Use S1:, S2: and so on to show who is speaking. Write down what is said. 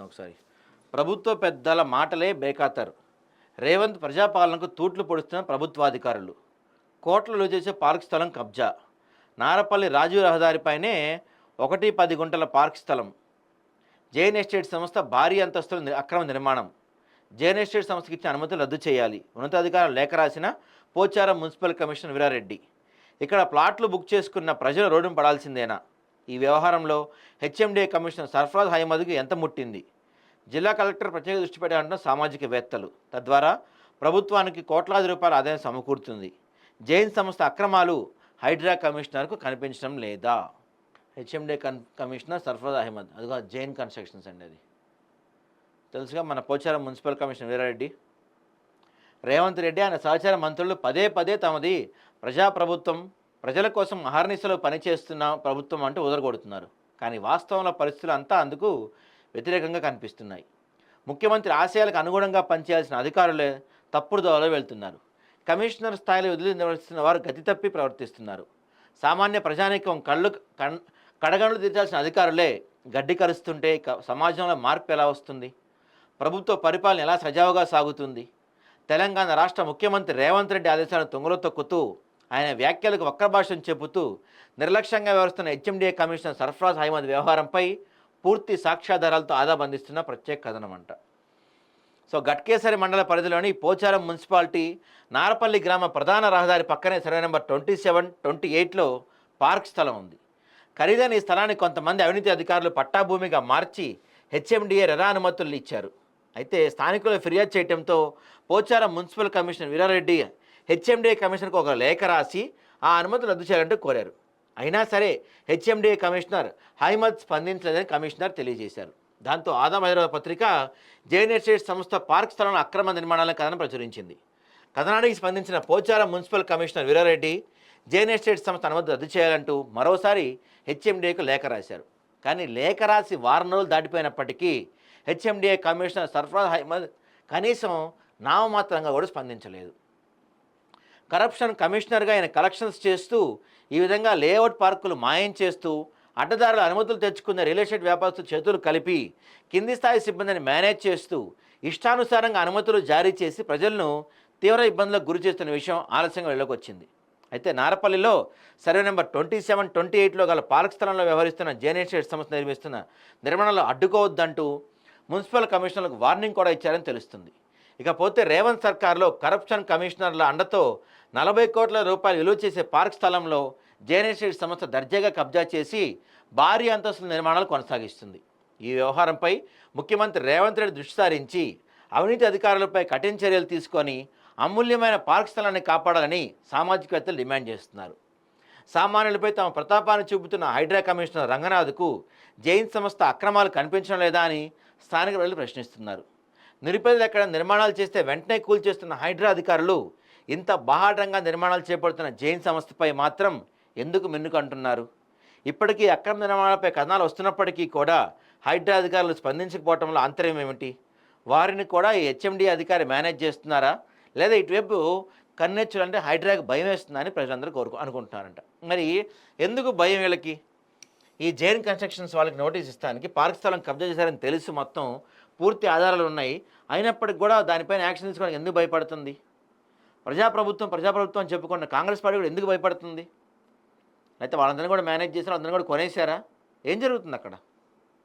S1: చూద్దాం ఒకసారి. ప్రభుత్వ పెద్దల మాటలే బేఖాతరు. రేవంత్ ప్రజాపాలనకు తూట్లు పొడుస్తున్న ప్రభుత్వాధికారులు. కోట్లలో చేసే పార్క్ స్థలం కబ్జా. నారపల్లి రాజీవ్ రహదారిపైనే ఒకటి పది గుంటల పార్క్ స్థలం. జైన్ ఎస్టేట్ సంస్థ భారీ అంతస్తుల అక్రమ నిర్మాణం. జైన్ ఎస్టేట్ సంస్థకి ఇచ్చిన అనుమతులు రద్దు చేయాలి. ఉన్నతాధికారులు లేఖ రాసిన పోచారం మున్సిపల్ కమిషనర్ వీరారెడ్డి. ఇక్కడ ప్లాట్లు బుక్ చేసుకున్న ప్రజలు రోడ్డును పడాల్సిందేనా? ఈ వ్యవహారంలో హెచ్ఎండిఏ కమిషనర్ సర్ఫరాజ్ హైమద్కి ఎంత ముట్టింది? జిల్లా కలెక్టర్ ప్రత్యేక దృష్టి పెట్టాలంటున్న సామాజికవేత్తలు. తద్వారా ప్రభుత్వానికి కోట్లాది రూపాయల ఆదాయం సమకూరుతుంది. జైన్ సంస్థ అక్రమాలు హైడ్రా కమిషనర్కు కనిపించడం లేదా? హెచ్ఎండే కన్ కమిషనర్ సర్ఫరాజ్ అహ్మద్ అదిగో జైన్ కన్స్ట్రక్షన్స్ అండి అది. తెలుసుగా మన పోచారం మున్సిపల్ కమిషనర్ వీరారెడ్డి. రేవంత్ రెడ్డి ఆయన సహచార మంత్రులు పదే పదే తమది ప్రజాప్రభుత్వం ప్రజల కోసం అహర్నిశలో పనిచేస్తున్న ప్రభుత్వం అంటూ ఉదరగొడుతున్నారు. కానీ వాస్తవంలో పరిస్థితులు అంతా అందుకు వ్యతిరేకంగా కనిపిస్తున్నాయి. ముఖ్యమంత్రి ఆశయాలకు అనుగుణంగా పనిచేయాల్సిన అధికారులే తప్పుడు దోవలో వెళ్తున్నారు. కమిషనర్ స్థాయిలో విధులు నిర్వహిస్తున్న వారు గతి తప్పి ప్రవర్తిస్తున్నారు. సామాన్య ప్రజానీకం కళ్ళు కన్ కడగండ్లు తీర్చాల్సిన అధికారులే గడ్డి కరుస్తుంటే సమాజంలో మార్పు ఎలా వస్తుంది? ప్రభుత్వ పరిపాలన ఎలా సజావుగా సాగుతుంది? తెలంగాణ రాష్ట్ర ముఖ్యమంత్రి రేవంత్ రెడ్డి ఆదేశాలను తుంగలో తొక్కుతూ ఆయన వ్యాఖ్యలకు వక్రభాషను చెబుతూ నిర్లక్ష్యంగా వ్యవహరిస్తున్న హెచ్ఎండిఏ కమిషనర్ సర్ఫరాజ్ అహ్మద్ వ్యవహారంపై పూర్తి సాక్ష్యాధారాలతో ఆదా బంధిస్తున్న ప్రత్యేక కథనం అంట సో గట్కేసరి మండల పరిధిలోని పోచారం మున్సిపాలిటీ నారపల్లి గ్రామ ప్రధాన రహదారి పక్కనే survey number twenty seven twenty ఎయిట్లో పార్క్ స్థలం ఉంది. ఖరీదైన ఈ స్థలాన్ని కొంతమంది అవినీతి అధికారులు పట్టాభూమిగా మార్చి హెచ్ఎండిఏ రెరా అనుమతులు ఇచ్చారు. అయితే స్థానికులు ఫిర్యాదు చేయడంతో Pocharam municipal commissioner Veerareddy HMDA కమిషనర్కు ఒక లేఖ రాసి ఆ అనుమతులు రద్దు చేయాలంటూ కోరారు. అయినా సరే హెచ్ఎండిఏ కమిషనర్ హైమద్ స్పందించలేదని కమిషనర్ తెలియజేశారు. దాంతో ఆదాం హైదరాబాద్ పత్రిక జైన్ ఎస్టేట్ సంస్థ పార్క్ స్థలంలో అక్రమ నిర్మాణాలను కథనం ప్రచురించింది. కథనానికి స్పందించిన Pocharam municipal commissioner Veerareddy Jain estate సంస్థ అనుమతి రద్దు చేయాలంటూ మరోసారి హెచ్ఎండిఏకు లేఖ రాశారు. కానీ లేఖ రాసి వారం రోజులు దాటిపోయినప్పటికీ హెచ్ఎండిఏ కమిషనర్ సర్ఫరాజ్ అహ్మద్ కనీసం నామమాత్రంగా కూడా స్పందించలేదు. కరప్షన్ కమిషనర్గా ఆయన కలెక్షన్స్ చేస్తూ ఈ విధంగా లేఅవుట్ పార్కులు మాయం చేస్తూ అడ్డదారుల అనుమతులు తెచ్చుకున్న రియల్ ఎస్టేట్ వ్యాపారస్తు చేతులు కలిపి కింది స్థాయి సిబ్బందిని మేనేజ్ చేస్తూ ఇష్టానుసారంగా అనుమతులు జారీ చేసి ప్రజలను తీవ్ర ఇబ్బందులకు గురి చేస్తున్న విషయం ఆలస్యంగా వెళ్ళకు వచ్చింది అయితే నారపల్లిలో survey number twenty seven twenty ఎయిట్లో గల పార్క్ స్థలంలో వ్యవహరిస్తున్న జైన్ ఎస్టేట్ సంస్థ నిర్మిస్తున్న నిర్మాణాలు అడ్డుకోవద్దంటూ మున్సిపల్ కమిషనర్లకు వార్నింగ్ కూడా ఇచ్చారని తెలుస్తుంది. ఇకపోతే రేవంత్ సర్కార్లో కరప్షన్ కమిషనర్ల అండతో నలభై కోట్ల రూపాయలు విలువ చేసే పార్క్ స్థలంలో జైన్ సంస్థ దర్జాగా కబ్జా చేసి భారీ అంతస్తుల నిర్మాణాలు కొనసాగిస్తుంది. ఈ వ్యవహారంపై ముఖ్యమంత్రి రేవంత్ రెడ్డి దృష్టి సారించి అవినీతి అధికారులపై కఠిన చర్యలు తీసుకొని అమూల్యమైన పార్క్ స్థలాన్ని కాపాడాలని సామాజికవేత్తలు డిమాండ్ చేస్తున్నారు. సామాన్యులపై తమ ప్రతాపాన్ని చూపుతున్న హైడ్రా కమిషనర్ రంగనాథ్కు జైన్ సంస్థ అక్రమాలు కనిపించడం లేదా అని స్థానిక ప్రజలు ప్రశ్నిస్తున్నారు. నిరుపేదలు ఎక్కడ నిర్మాణాలు చేస్తే వెంటనే కూల్చేస్తున్న హైడ్రా అధికారులు ఇంత బాహాటంగా నిర్మాణాలు చేపడుతున్న జైన్ సంస్థపై మాత్రం ఎందుకు మిన్నుకంటున్నారు ఇప్పటికీ అక్రమ నిర్మాణాలపై కథనాలు వస్తున్నప్పటికీ కూడా హైడ్రా అధికారులు స్పందించకపోవడంలో అంతర్యం ఏమిటి? వారిని కూడా ఈ హెచ్ఎండి అధికారి మేనేజ్ చేస్తున్నారా? లేదా ఇటువైపు కన్నెచ్చులంటే హైడ్రాకి భయం వేస్తుందని ప్రజలందరూ కోరుకు అనుకుంటున్నారంట. మరి ఎందుకు భయం వీళ్ళకి? ఈ జైన్ కన్స్ట్రక్షన్స్ వాళ్ళకి నోటీస్ ఇస్తానికి పార్క్ స్థలం కబ్జా చేశారని తెలుసు మొత్తం పూర్తి ఆధారాలు ఉన్నాయి. అయినప్పటికి కూడా దానిపైన యాక్షన్ తీసుకోవడానికి ఎందుకు భయపడుతుంది? ప్రజాప్రభుత్వం ప్రజాప్రభుత్వం అని చెప్పుకున్న కాంగ్రెస్ పార్టీ కూడా ఎందుకు భయపడుతుంది? అయితే వాళ్ళందరినీ కూడా మేనేజ్ చేశారు అందరినీ కూడా కొనేసారా ఏం జరుగుతుంది అక్కడ?